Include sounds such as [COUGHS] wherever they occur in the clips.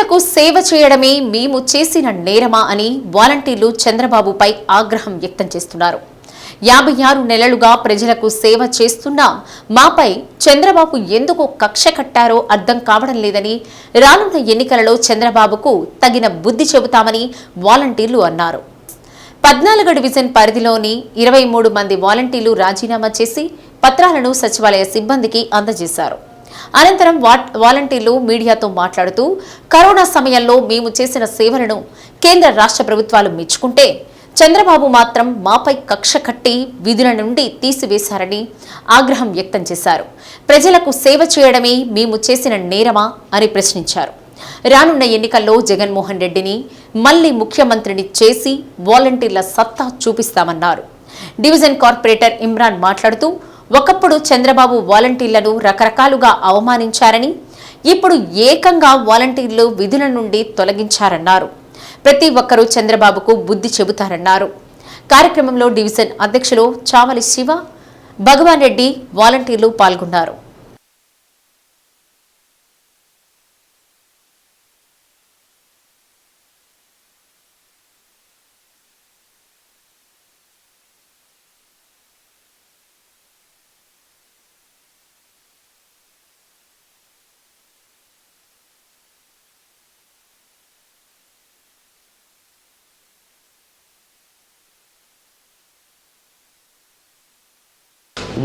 ప్రజలకు సేవ చేయడమే మేము చేసిన నేరమా అని వాలంటీర్లు చంద్రబాబుపై ఆగ్రహం వ్యక్తం చేస్తున్నారు. యాభై ఆరు నెలలుగా ప్రజలకు సేవ చేస్తున్నా మాపై చంద్రబాబు ఎందుకు కక్ష కట్టారో అర్థం కావడం లేదని రానున్న ఎన్నికలలో చంద్రబాబుకు తగిన బుద్ధి చెబుతామని వాలంటీర్లు అన్నారు. పద్నాలుగు డివిజన్ పరిధిలోని ఇరవై మూడు మంది వాలంటీర్లు రాజీనామా చేసి పత్రాలను సచివాలయ సిబ్బందికి అందజేశారు. అనంతరం వాలంటీర్లు మీడియాతో మాట్లాడుతూ కరోనా సమయంలో మేము చేసిన సేవలను కేంద్ర రాష్ట్ర ప్రభుత్వాలు మెచ్చుకుంటే చంద్రబాబు మాత్రం మాపై కక్ష కట్టి విధుల నుండి తీసివేశారని ఆగ్రహం వ్యక్తం చేశారు. ప్రజలకు సేవ చేయడమే మేము చేసిన నేరమా అని ప్రశ్నించారు. రానున్న ఎన్నికల్లో జగన్మోహన్ రెడ్డిని మళ్ళీ ముఖ్యమంత్రిని చేసి వాలంటీర్ల సత్తా చూపిస్తామన్నారు. డివిజన్ కార్పొరేటర్ ఇమ్రాన్ మాట్లాడుతూ ఒకప్పుడు చంద్రబాబు వాలంటీర్లను రకరకాలుగా అవమానించారని ఇప్పుడు ఏకంగా వాలంటీర్లు విధుల నుండి తొలగించారన్నారు. ప్రతి ఒక్కరూ చంద్రబాబుకు బుద్ధి చెబుతారన్నారు. కార్యక్రమంలో డివిజన్ అధ్యక్షులు చావలి శివ భగవాన్ రెడ్డి వాలంటీర్లు పాల్గొన్నారు.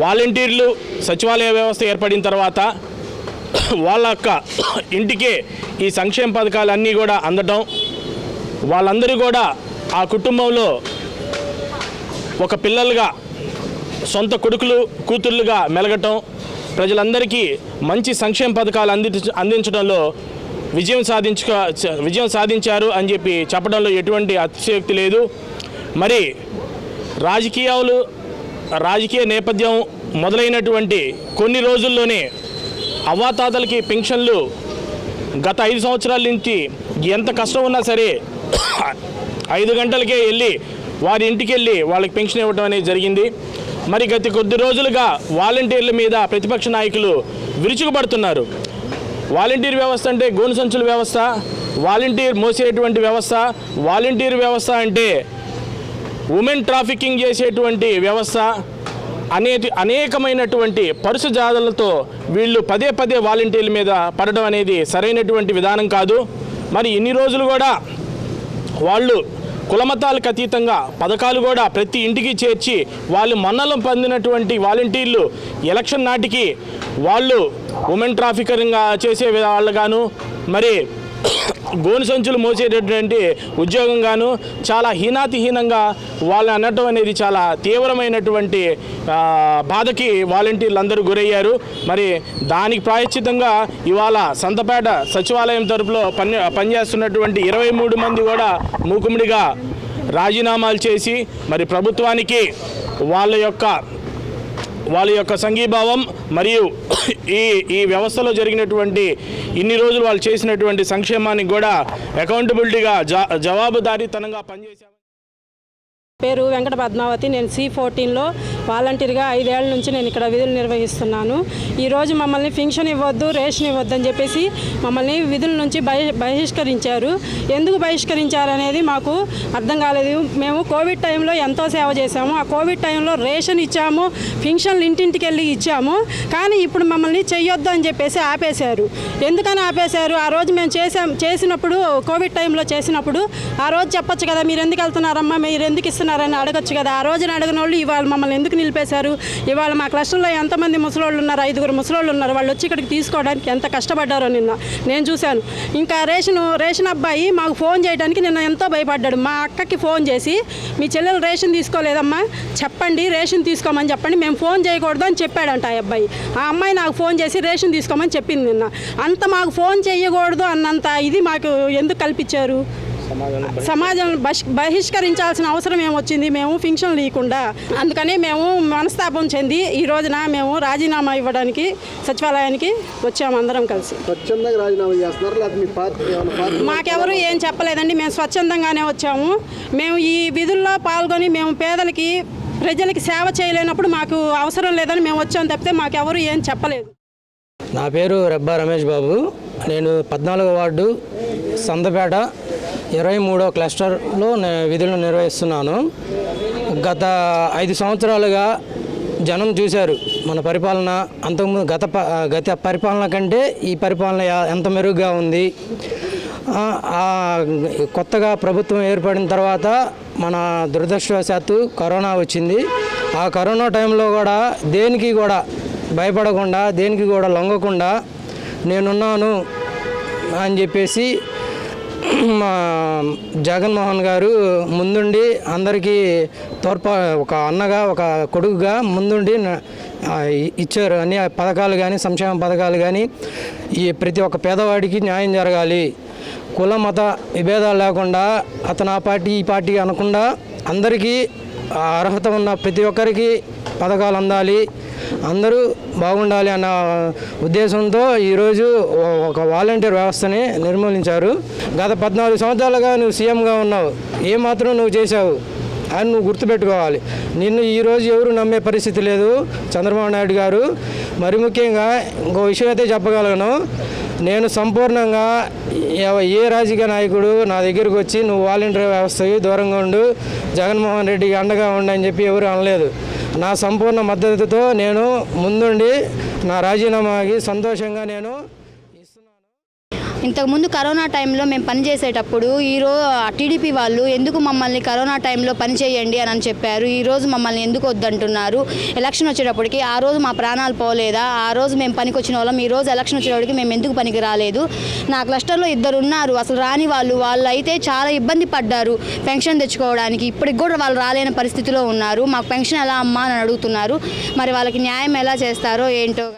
వాలంటీర్లు సచివాలయ వ్యవస్థ ఏర్పడిన తర్వాత వాళ్ళ యొక్క ఇంటికే ఈ సంక్షేమ పథకాలన్నీ కూడా అందటం. వాళ్ళందరూ కూడా ఆ కుటుంబంలో ఒక పిల్లలుగా సొంత కొడుకులు కూతుర్లుగా మెలగటం ప్రజలందరికీ మంచి సంక్షేమ పథకాలు అంది అందించడంలో విజయం సాధించుక విజయం సాధించారు అని చెప్పి చెప్పడంలో ఎటువంటి అతిశయోక్తి లేదు. మరి రాజకీయాలు రాజకీయ నేపథ్యం మొదలైనటువంటి కొన్ని రోజుల్లోనే అవ్వాతాతలకి పెన్షన్లు గత ఐదు సంవత్సరాల నుంచి ఎంత కష్టం ఉన్నా సరే [COUGHS] ఐదు గంటలకే వెళ్ళి వారి ఇంటికి వెళ్ళి వాళ్ళకి పెన్షన్ ఇవ్వడం అనేది జరిగింది. మరి గత కొద్ది రోజులుగా వాలంటీర్ల మీద ప్రతిపక్ష నాయకులు విరుచుకుపడుతున్నారు. వాలంటీర్ వ్యవస్థ అంటే గోను సంచుల వ్యవస్థ వాలంటీర్ మోసేటువంటి వ్యవస్థ వాలంటీర్ వ్యవస్థ అంటే ఉమెన్ ట్రాఫికింగ్ చేసేటువంటి వ్యవస్థ అనేది అనేకమైనటువంటి పరుసు జాదలతో వీళ్ళు పదే పదే వాలంటీర్ల మీద పడడం అనేది సరైనటువంటి విధానం కాదు. మరి ఇన్ని రోజులు కూడా వాళ్ళు కులమతాలకు అతీతంగా పథకాలు కూడా ప్రతి ఇంటికి చేర్చి వాళ్ళు మన్నలం పొందినటువంటి వాలంటీర్లు ఎలక్షన్ నాటికి వాళ్ళు ఉమెన్ ట్రాఫికర్గా చేసే వాళ్ళగాను మరి గోను సంచులు మోసేటటువంటి ఉద్యోగంగాను చాలా హీనాతిహీనంగా వాళ్ళు అనటం అనేది చాలా తీవ్రమైనటువంటి బాధకి వాలంటీర్లు అందరూ గురయ్యారు. మరి దానికి ప్రాయశ్చితంగా ఇవాళ సంతపేట సచివాలయం తరపులో పని పనిచేస్తున్నటువంటి ఇరవై మూడు మంది కూడా మూకుముడిగా రాజీనామాలు చేసి మరి ప్రభుత్వానికి వాళ్ళ యొక్క వాళ్ళ యొక్క సంఘీభావం మరియు ఈ ఈ వ్యవస్థలో జరిగినటువంటి ఇన్ని రోజులు వాళ్ళు చేసినటువంటి సంక్షేమానికి కూడా అకౌంటబిలిటీగా జా జవాబుదారీతనంగా పనిచేశారు పేరు వెంకట పద్మావతి నేను సి ఫోర్టీన్లో వాలంటీర్గా ఐదేళ్ళ నుంచి నేను ఇక్కడ విధులు నిర్వహిస్తున్నాను. ఈరోజు మమ్మల్ని ఫింక్షన్ ఇవ్వద్దు రేషన్ ఇవ్వద్దు అని చెప్పేసి మమ్మల్ని విధుల నుంచి బహిష్కరించారు. ఎందుకు బహిష్కరించారు అనేది మాకు అర్థం కాలేదు. మేము కోవిడ్ టైంలో ఎంతో సేవ చేశాము. ఆ కోవిడ్ టైంలో రేషన్ ఇచ్చాము ఫింక్షన్లు ఇంటింటికి వెళ్ళి ఇచ్చాము. కానీ ఇప్పుడు మమ్మల్ని చెయ్యొద్దు అని చెప్పేసి ఆపేశారు. ఎందుకని ఆపేశారు? ఆ రోజు మేము చేసాం చేసినప్పుడు కోవిడ్ టైంలో చేసినప్పుడు ఆ రోజు చెప్పొచ్చు కదా మీరు ఎందుకు వెళ్తున్నారమ్మా మీరు ఎందుకు ఇస్తున్నారని అడగొచ్చు కదా. ఆ రోజున అడగని వాళ్ళు ఇవాళ మమ్మల్ని ఎందుకు నిలిపేశారు. ఇవాళ మా క్లస్టర్లో ఎంతమంది ముసలోళ్ళు ఉన్నారు? ఐదుగురు ముసలోళ్ళు ఉన్నారు. వాళ్ళు వచ్చి ఇక్కడికి తీసుకోవడానికి ఎంత కష్టపడ్డారో నిన్న. నేను చూశాను. ఇంకా రేషన్ రేషన్ అబ్బాయి మాకు ఫోన్ చేయడానికి నిన్న ఎంతో భయపడ్డాడు. మా అక్కకి ఫోన్ చేసి మీ చెల్లెలు రేషన్ తీసుకోలేదమ్మా. చెప్పండి రేషన్ తీసుకోమని చెప్పండి. మేము ఫోన్ చేయకూడదు అని చెప్పాడంట ఆ అబ్బాయి. ఆ అమ్మాయి నాకు ఫోన్ చేసి రేషన్ తీసుకోమని చెప్పింది నిన్న. అంత మాకు ఫోన్ చేయకూడదు అన్నంత ఇది మాకు ఎందుకు కల్పించారు? సమాజం బహిష్- బహిష్కరించాల్సిన అవసరం ఏమొచ్చింది? మేము ఫింక్షన్ లేకుండా. అందుకని మేము మనస్తాపం చెంది ఈ రోజున మేము రాజీనామా ఇవ్వడానికి సచివాలయానికి వచ్చాము అందరం కలిసి. మాకెవరు ఏం చెప్పలేదండి. మేము స్వచ్ఛందంగానే వచ్చాము. మేము ఈ విధుల్లో పాల్గొని మేము పేదలకి ప్రజలకి సేవ చేయలేనప్పుడు మాకు అవసరం లేదని మేము వచ్చాం తప్పితే మాకెవరు ఏం చెప్పలేదు. నా పేరు రెబ్బా రమేష్ బాబు. నేను పద్నాలుగో వార్డు సందపేట ఇరవై మూడో క్లస్టర్లో విధులు నిర్వహిస్తున్నాను. గత ఐదు సంవత్సరాలుగా జనం చూశారు మన పరిపాలన. అంతకుముందు గత గత పరిపాలన కంటే ఈ పరిపాలన ఎంత మెరుగ్గా ఉంది. కొత్తగా ప్రభుత్వం ఏర్పడిన తర్వాత మన దురదృష్టవశాత్తు కరోనా వచ్చింది. ఆ కరోనా టైంలో కూడా దేనికి కూడా భయపడకుండా దేనికి కూడా లొంగకుండా నేనున్నాను అని చెప్పేసి జగన్మోహన్ గారు ముందుండి అందరికీ తోడ్పా ఒక అన్నగా ఒక కొడుకుగా ముందుండి ఇచ్చారు. అన్ని పథకాలు కానీ సంక్షేమ పథకాలు కానీ ఈ ప్రతి ఒక్క పేదవాడికి న్యాయం జరగాలి. కుల మత విభేదాలు లేకుండా అతను ఆ పార్టీ ఈ పార్టీ అనకుండా అందరికీ అర్హత ఉన్న ప్రతి ఒక్కరికి పథకాలు అందాలి. అందరూ బాగుండాలి అన్న ఉద్దేశంతో ఈరోజు ఒక వాలంటీర్ వ్యవస్థని నిర్మూలించారు. గత పద్నాలుగు సంవత్సరాలుగా నువ్వు సీఎంగా ఉన్నావు. ఏమాత్రం నువ్వు చేశావు అని నువ్వు గుర్తుపెట్టుకోవాలి. నిన్ను ఈరోజు ఎవరు నమ్మే పరిస్థితి లేదు చంద్రబాబు నాయుడు గారు. మరి ముఖ్యంగా ఇంకో విషయం అయితే చెప్పగలను. నేను సంపూర్ణంగా ఏ రాజకీయ నాయకుడు నా దగ్గరకు వచ్చి నువ్వు వాలంటీర్ వ్యవస్థకి దూరంగా ఉండు. జగన్మోహన్ రెడ్డికి అండగా ఉండు అని చెప్పి ఎవరు అనలేదు. నా సంపూర్ణ మద్దతుతో నేను ముందుండి నా రాజీనామాకి సంతోషంగా నేను ఇంతకుముందు కరోనా టైంలో మేము పని చేసేటప్పుడు ఈరోజు టీడీపీ వాళ్ళు ఎందుకు మమ్మల్ని కరోనా టైంలో పని చేయండి అని అని చెప్పారు ఈరోజు మమ్మల్ని ఎందుకు వద్దంటున్నారు? ఎలక్షన్ వచ్చేటప్పటికి ఆ రోజు మా ప్రాణాలు పోలేదా? ఆ రోజు మేము పనికి వచ్చిన వాళ్ళం. ఈ రోజు ఎలక్షన్ వచ్చేటప్పటికి మేము ఎందుకు పనికి రాలేదు? నా క్లస్టర్లో ఇద్దరు ఉన్నారు అసలు రాని వాళ్ళు వాళ్ళు అయితే చాలా ఇబ్బంది పడ్డారు పెన్షన్ తెచ్చుకోవడానికి. ఇప్పటికి కూడా వాళ్ళు రాలేని పరిస్థితిలో ఉన్నారు. మాకు పెన్షన్ ఎలా అమ్మా అని అడుగుతున్నారు. మరి వాళ్ళకి న్యాయం ఎలా చేస్తారో ఏంటో